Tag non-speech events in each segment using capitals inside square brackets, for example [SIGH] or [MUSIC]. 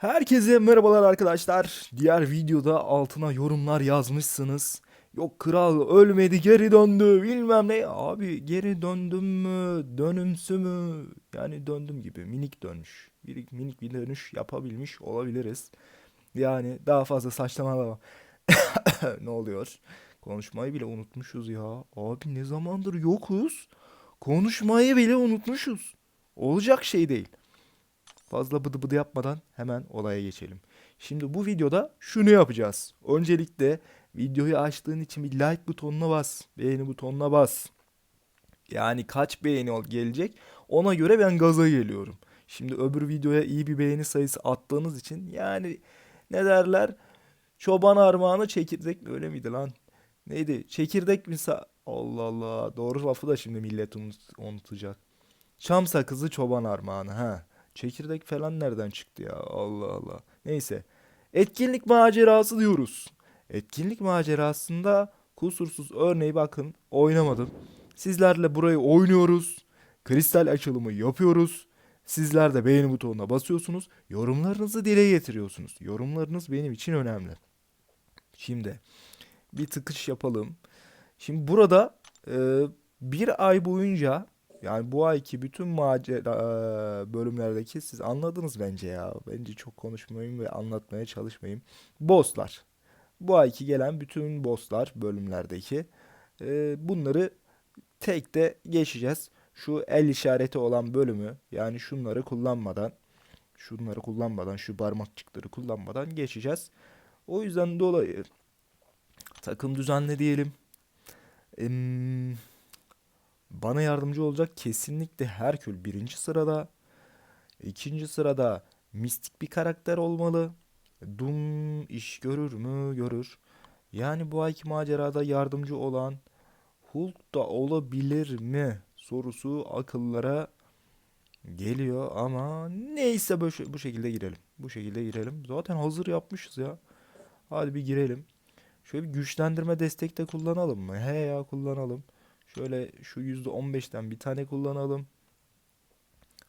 Herkese merhabalar arkadaşlar. Diğer videoda altına yorumlar yazmışsınız. Yok kral ölmedi geri döndü bilmem ne. Abi geri döndüm mü dönümsü mü? Yani döndüm gibi minik dönüş. Bir minik bir dönüş yapabilmiş olabiliriz. Yani daha fazla saçmalama. [COUGHS] ne oluyor? Konuşmayı bile unutmuşuz ya. Abi ne zamandır yokuz? Konuşmayı bile unutmuşuz. Olacak şey değil. Fazla bıdı bıdı yapmadan hemen olaya geçelim. Şimdi bu videoda şunu yapacağız. Öncelikle videoyu açtığın için bir like butonuna bas. Beğeni butonuna bas. Yani kaç beğeni gelecek ona göre ben gaza geliyorum. Şimdi öbür videoya iyi bir beğeni sayısı attığınız için yani ne derler? Çoban armağanı çekirdek mi öyle miydi lan? Neydi? Çekirdek mi sa- Allah Allah. Doğru lafı da şimdi millet unut- unutacak. Çam sakızı çoban armağanı ha. Çekirdek falan nereden çıktı ya? Allah Allah. Neyse. Etkinlik macerası diyoruz. Etkinlik macerasında kusursuz örneği bakın oynamadım. Sizlerle burayı oynuyoruz. Kristal açılımı yapıyoruz. Sizler de beğeni butonuna basıyorsunuz. Yorumlarınızı dile getiriyorsunuz. Yorumlarınız benim için önemli. Şimdi bir tıkış yapalım. Şimdi burada e, bir ay boyunca yani bu ayki bütün macera bölümlerdeki siz anladınız bence ya. Bence çok konuşmayayım ve anlatmaya çalışmayayım. Bosslar. Bu ayki gelen bütün bosslar bölümlerdeki e, bunları tek de geçeceğiz. Şu el işareti olan bölümü yani şunları kullanmadan şunları kullanmadan şu parmakçıkları kullanmadan geçeceğiz. O yüzden dolayı takım düzenle diyelim. Em, bana yardımcı olacak kesinlikle Herkül birinci sırada. İkinci sırada mistik bir karakter olmalı. Doom iş görür mü? Görür. Yani bu ayki macerada yardımcı olan Hulk da olabilir mi? Sorusu akıllara geliyor ama neyse bu şekilde girelim. Bu şekilde girelim. Zaten hazır yapmışız ya. Hadi bir girelim. Şöyle bir güçlendirme destek de kullanalım mı? He ya kullanalım. Şöyle şu %15'ten bir tane kullanalım.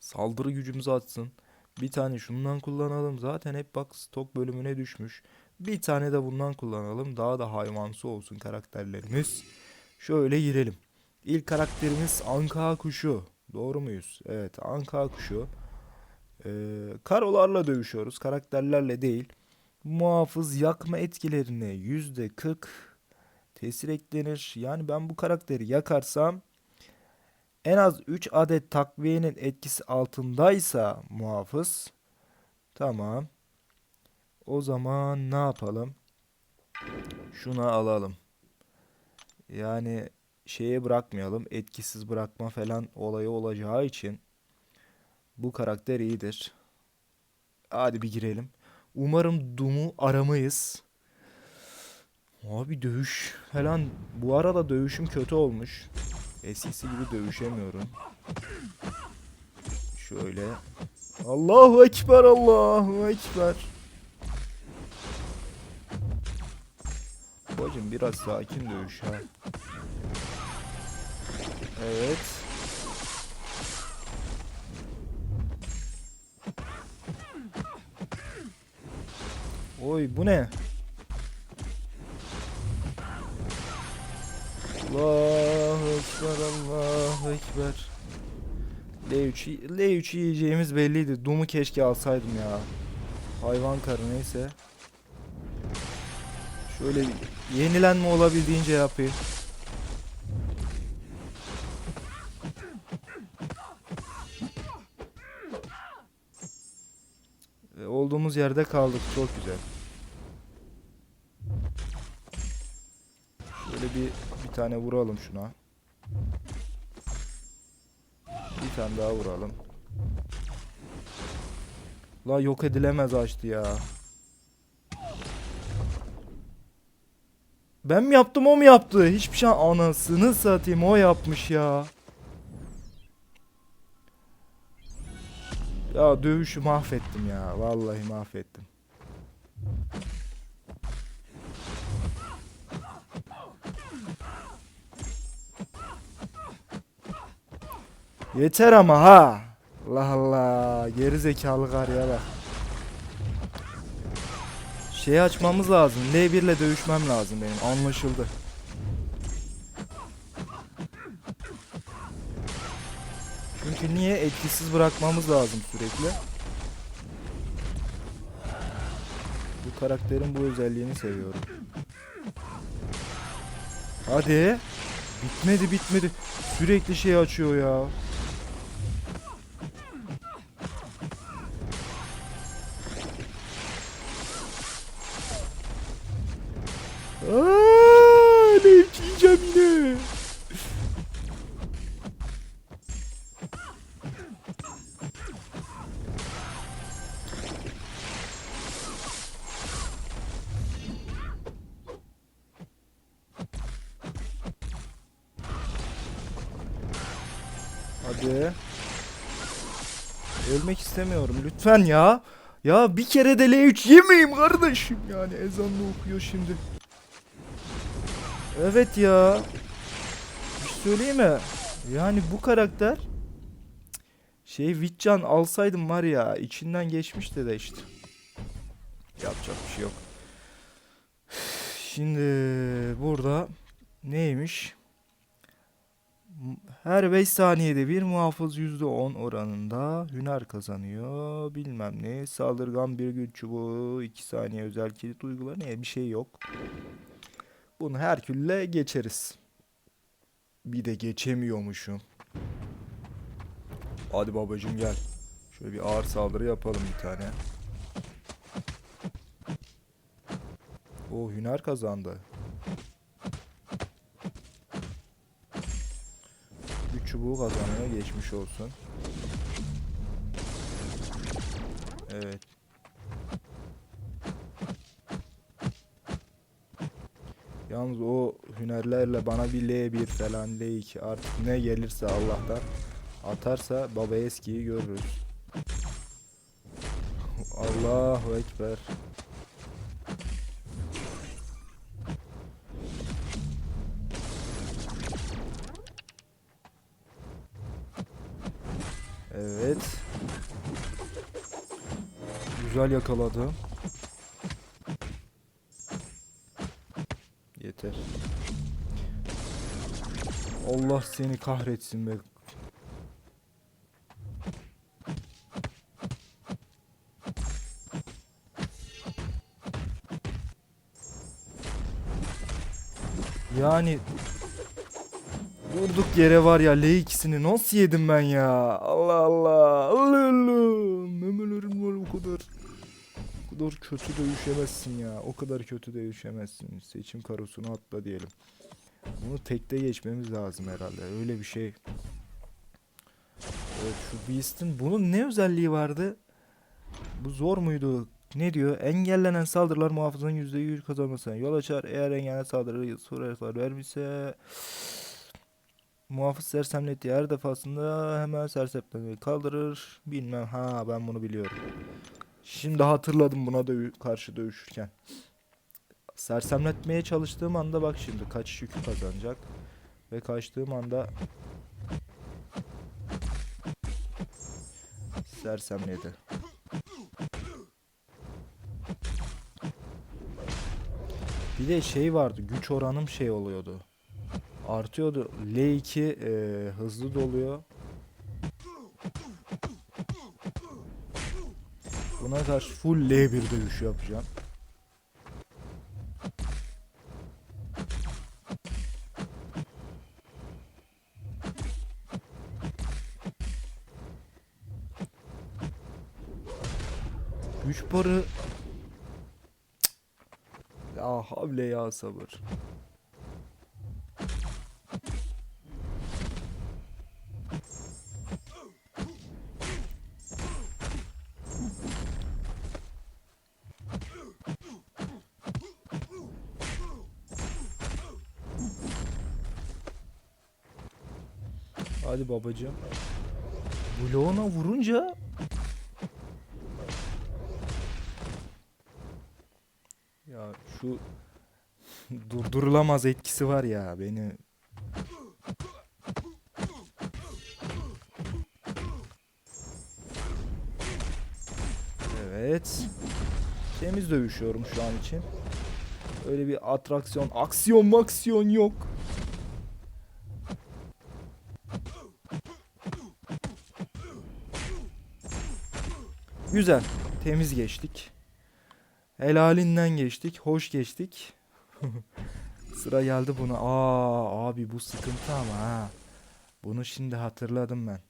Saldırı gücümüzü atsın. Bir tane şundan kullanalım. Zaten hep bak stok bölümüne düşmüş. Bir tane de bundan kullanalım. Daha da hayvansı olsun karakterlerimiz. Şöyle girelim. İlk karakterimiz Anka kuşu. Doğru muyuz? Evet Anka kuşu. Ee, karolarla dövüşüyoruz. Karakterlerle değil. Muhafız yakma etkilerine yüzde 40 tesir eklenir. Yani ben bu karakteri yakarsam en az 3 adet takviyenin etkisi altındaysa muhafız. Tamam. O zaman ne yapalım? Şunu alalım. Yani şeye bırakmayalım. Etkisiz bırakma falan olayı olacağı için bu karakter iyidir. Hadi bir girelim. Umarım Doom'u aramayız. Abi dövüş falan. Bu arada dövüşüm kötü olmuş. Eskisi gibi dövüşemiyorum. Şöyle. Allahu Ekber, Allahu Ekber. Bacım biraz sakin dövüş ha. Evet. Oy bu ne? Ekber, Allahu Ekber. L3, L3 yiyeceğimiz belliydi. Doom'u keşke alsaydım ya. Hayvan karı neyse. Şöyle bir yenilenme olabildiğince yapayım. E, Olduğumuz yerde kaldık. Çok güzel. Şöyle bir bir tane vuralım şuna. Bir tane daha vuralım. La yok edilemez açtı ya. Ben mi yaptım o mu yaptı? Hiçbir şey anasını satayım o yapmış ya. Ya dövüşü mahvettim ya. Vallahi mahvettim. Yeter ama ha. Allah Allah. Geri zekalı karıya bak. Şeyi açmamız lazım. L1 ile dövüşmem lazım benim. Anlaşıldı. Çünkü niye etkisiz bırakmamız lazım sürekli. Bu karakterin bu özelliğini seviyorum. Hadi. Bitmedi bitmedi. Sürekli şey açıyor ya. Aaaa, ne yiyeceğim yine. Hadi. Ölmek istemiyorum lütfen ya. Ya bir kere de L3 yemeyeyim kardeşim yani ezanını okuyor şimdi. Evet ya. Bir şey söyleyeyim mi? Yani bu karakter şey Witcan alsaydım var ya içinden geçmişti de işte. Yapacak bir şey yok. Şimdi burada neymiş? Her 5 saniyede bir muhafız %10 oranında hüner kazanıyor. Bilmem ne. Saldırgan bir güç çubuğu 2 saniye özel kilit uygular. Ne bir şey yok. Bunu Herkül'le geçeriz. Bir de geçemiyormuşum. Hadi babacım gel. Şöyle bir ağır saldırı yapalım bir tane. O hüner kazandı. Güç çubuğu kazanıyor. Geçmiş olsun. Evet. Yalnız o hünerlerle bana bir L1 falan L2 artık ne gelirse Allah'tan atarsa baba eskiyi görürüz. [LAUGHS] Allahu Ekber. Evet. Güzel yakaladım. Yeter. Allah seni kahretsin be. Yani durduk yere var ya L2'sini nasıl yedim ben ya? Allah Allah. Allah Allah. Memelerim var o kadar. O kadar kötü dövüşemezsin ya. O kadar kötü dövüşemezsin. Seçim karosunu atla diyelim. Bunu tekte geçmemiz lazım herhalde. Öyle bir şey. Evet şu Beast'in bunun ne özelliği vardı? Bu zor muydu? Ne diyor? Engellenen saldırılar muhafızın %100 kazanmasına yol açar. Eğer engellenen saldırı soru vermişse muhafız sersemlettiği her defasında hemen sersemletmeyi kaldırır. Bilmem. Ha ben bunu biliyorum. Şimdi hatırladım buna dövü karşı dövüşürken. Sersemletmeye çalıştığım anda bak şimdi kaçış yükü kazanacak. Ve kaçtığım anda sersemledi. Bir de şey vardı güç oranım şey oluyordu. Artıyordu. L2 e, hızlı doluyor. Buna karşı full L1 dövüş yapacağım. Güç barı. Ya havle ya sabır. Hadi babacığım. Bloğuna vurunca Ya şu durdurulamaz etkisi var ya beni. Evet. Temiz dövüşüyorum şu an için. Öyle bir atraksiyon, aksiyon maksiyon yok. Güzel. Temiz geçtik. Helalinden geçtik. Hoş geçtik. [LAUGHS] Sıra geldi buna. Aa abi bu sıkıntı ama ha. Bunu şimdi hatırladım ben.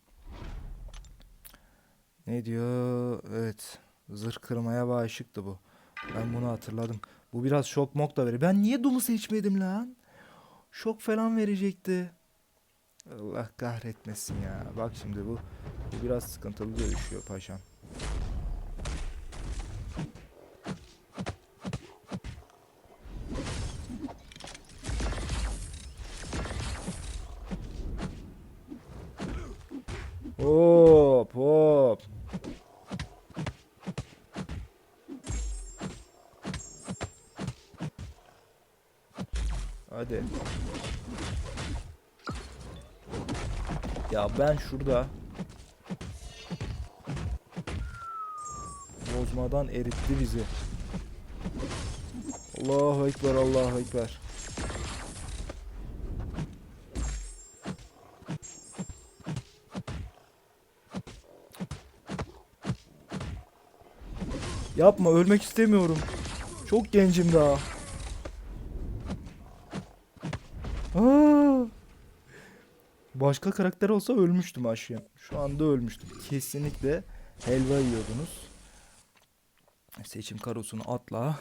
Ne diyor? Evet. Zırh kırmaya bağışıktı bu. Ben bunu hatırladım. Bu biraz şok mok da verir. Ben niye Doom'u seçmedim lan? Şok falan verecekti. Allah kahretmesin ya. Bak şimdi bu, bu biraz sıkıntılı dövüşüyor paşam. Hadi. Ya ben şurada bozmadan eritti bizi. Allahu ekber Allahu ekber. Yapma ölmek istemiyorum. Çok gencim daha. Aa! Başka karakter olsa ölmüştüm aşığım. Şu anda ölmüştüm. Kesinlikle helva yiyordunuz. Seçim karosunu atla.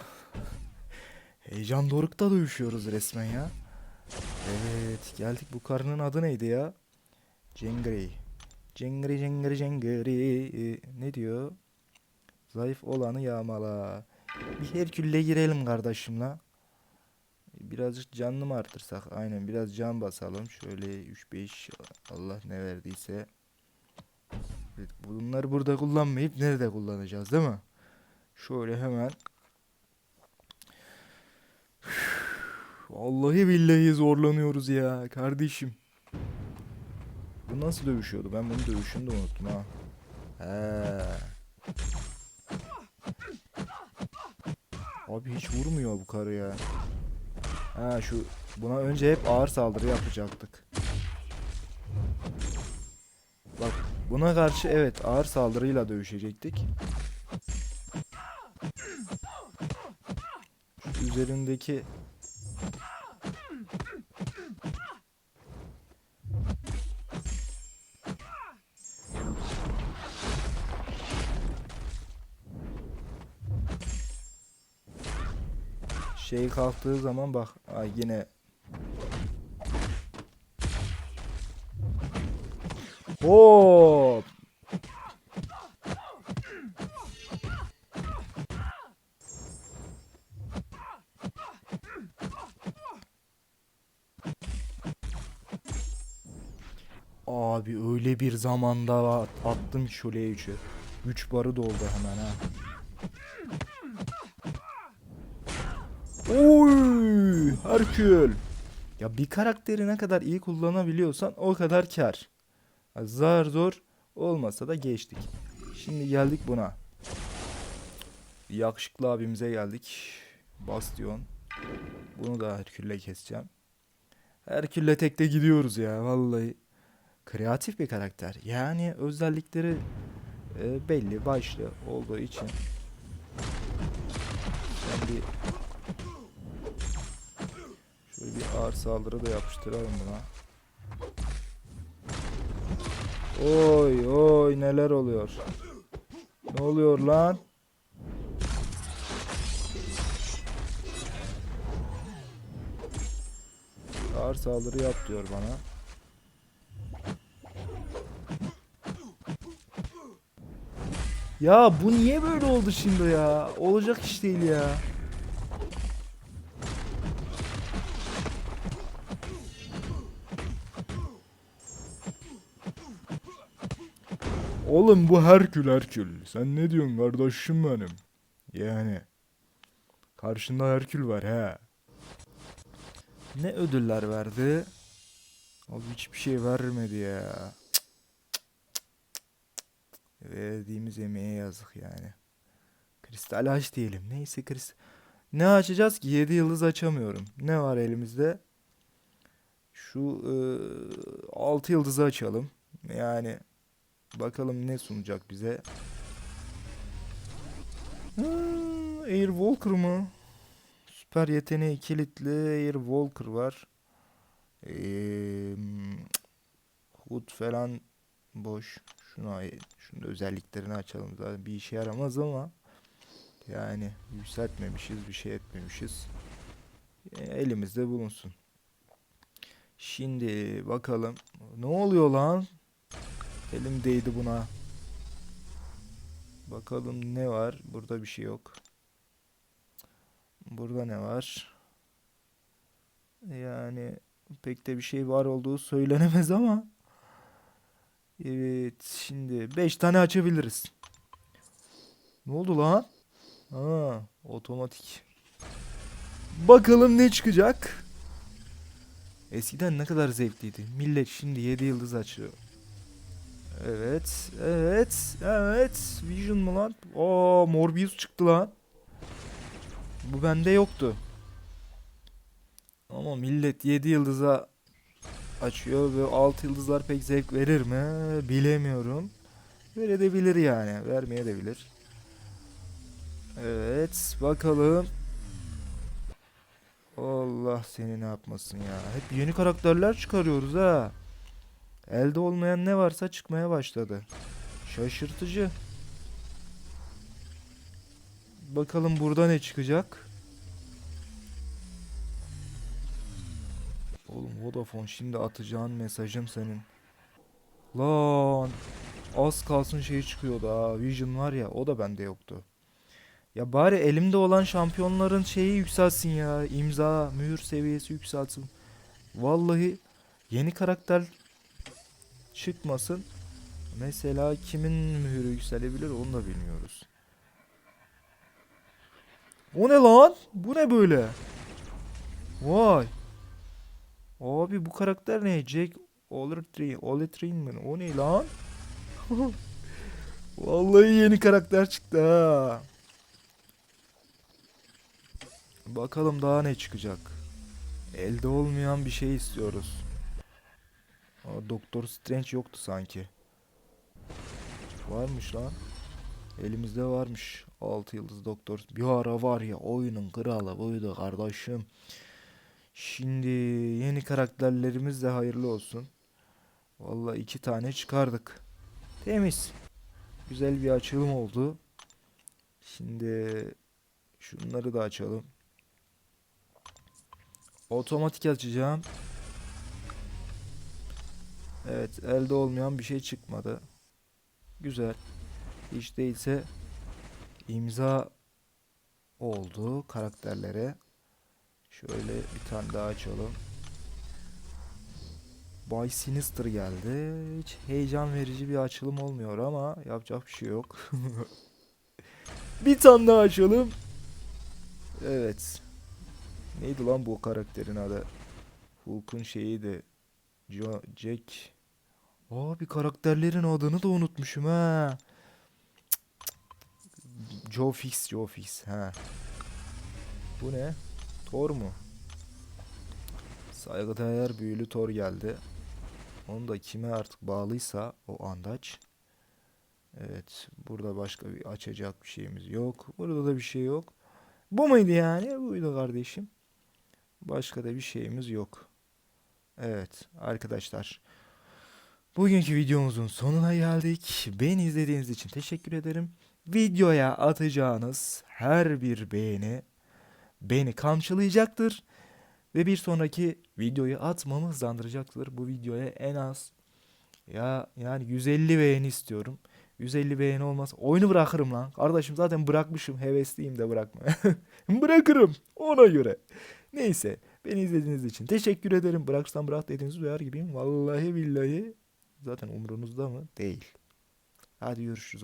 Heyecan dorukta dövüşüyoruz resmen ya. Evet geldik bu karının adı neydi ya? Cengri. Cengri cengri cengri. Ee, ne diyor? Zayıf olanı yağmala. Bir Herkül'le girelim kardeşimle. Birazcık canlı mı artırsak? Aynen biraz can basalım. Şöyle 3-5 Allah ne verdiyse. Evet, bunları burada kullanmayıp nerede kullanacağız değil mi? Şöyle hemen. Vallahi billahi zorlanıyoruz ya kardeşim. Bu nasıl dövüşüyordu? Ben bunu dövüşünü de unuttum ha. He. Abi hiç vurmuyor bu karı ya. Ha şu buna önce hep ağır saldırı yapacaktık. Bak buna karşı evet ağır saldırıyla dövüşecektik. Şu üzerindeki şey kalktığı zaman bak ay yine Hop Abi öyle bir zamanda at- attım şuraya üçü. Güç barı doldu hemen ha. Oy, Herkül. Ya bir karakteri ne kadar iyi kullanabiliyorsan o kadar kar. Zar zor olmasa da geçtik. Şimdi geldik buna. Yakışıklı abimize geldik. Bastion. Bunu da Herkül'le keseceğim. Herkül'le tekte gidiyoruz ya vallahi. Kreatif bir karakter. Yani özellikleri e, belli başlı olduğu için. Ben bir bir ağır saldırı da yapıştıralım buna. Oy oy neler oluyor? Ne oluyor lan? Ağır saldırı yap diyor bana. Ya bu niye böyle oldu şimdi ya? Olacak iş değil ya. Oğlum bu Herkül Herkül. Sen ne diyorsun kardeşim benim? Yani. Karşında Herkül var he. Ne ödüller verdi? Abi hiçbir şey vermedi ya. Verdiğimiz emeğe yazık yani. Kristal aç diyelim. Neyse kristal. Ne açacağız ki? 7 yıldız açamıyorum. Ne var elimizde? Şu 6 yıldızı açalım. Yani bakalım ne sunacak bize. Ha, Air Walker mı? Süper yeteneği kilitli Air Walker var. Eee Hood falan boş. Şunu şunun da özelliklerini açalım. Zaten bir işe yaramaz ama yani yükseltmemişiz, bir şey etmemişiz. E, elimizde bulunsun. Şimdi bakalım. Ne oluyor lan? Elim değdi buna. Bakalım ne var? Burada bir şey yok. Burada ne var? Yani pek de bir şey var olduğu söylenemez ama. Evet, şimdi 5 tane açabiliriz. Ne oldu lan? Ha, otomatik. Bakalım ne çıkacak? Eskiden ne kadar zevkliydi. Millet şimdi 7 yıldız açıyor. Evet, evet, evet. Vision mu lan? Aa, Morbius çıktı lan. Bu bende yoktu. Ama millet 7 yıldıza açıyor ve 6 yıldızlar pek zevk verir mi? Bilemiyorum. Verebilir yani. Vermeye de. Evet, bakalım. Allah seni ne yapmasın ya. Hep yeni karakterler çıkarıyoruz ha. Elde olmayan ne varsa çıkmaya başladı. Şaşırtıcı. Bakalım burada ne çıkacak? Oğlum Vodafone şimdi atacağın mesajım senin. Lan az kalsın şey çıkıyordu ha. Vision var ya o da bende yoktu. Ya bari elimde olan şampiyonların şeyi yükselsin ya. İmza, mühür seviyesi yükselsin. Vallahi yeni karakter çıkmasın. Mesela kimin mühürü yükselebilir onu da bilmiyoruz. O ne lan? Bu ne böyle? Vay. Abi bu karakter ne? Jack Oletrin, Oletrin mi? O ne lan? [LAUGHS] Vallahi yeni karakter çıktı ha. Bakalım daha ne çıkacak. Elde olmayan bir şey istiyoruz. Aa, Doktor Strange yoktu sanki. Varmış lan. Elimizde varmış. 6 yıldız doktor. Bir ara var ya oyunun kralı buydu kardeşim. Şimdi yeni karakterlerimiz de hayırlı olsun. Vallahi iki tane çıkardık. Temiz. Güzel bir açılım oldu. Şimdi şunları da açalım. Otomatik açacağım. Evet, elde olmayan bir şey çıkmadı. Güzel. Hiç değilse imza oldu karakterlere. Şöyle bir tane daha açalım. Bay Sinister geldi. Hiç heyecan verici bir açılım olmuyor ama yapacak bir şey yok. [LAUGHS] bir tane daha açalım. Evet. Neydi lan bu karakterin adı? Hulk'un şeyiydi. Jo Jack. Abi karakterlerin adını da unutmuşum ha. Joe Fix, Joe Fix. Ha. Bu ne? Thor mu? Saygıdeğer büyülü Thor geldi. Onu da kime artık bağlıysa o andaç. Evet. Burada başka bir açacak bir şeyimiz yok. Burada da bir şey yok. Bu muydu yani? Buydu kardeşim. Başka da bir şeyimiz yok. Evet arkadaşlar. Bugünkü videomuzun sonuna geldik. Beni izlediğiniz için teşekkür ederim. Videoya atacağınız her bir beğeni beni kamçılayacaktır. Ve bir sonraki videoyu atmamı hızlandıracaktır. Bu videoya en az ya yani 150 beğeni istiyorum. 150 beğeni olmaz. Oyunu bırakırım lan. Kardeşim zaten bırakmışım. Hevesliyim de bırakma. [LAUGHS] Bırakırım. Ona göre. Neyse. Beni izlediğiniz için teşekkür ederim. Bıraksam bırak dediğinizi duyar gibiyim. Vallahi billahi zaten umurunuzda mı? Değil. Hadi görüşürüz o.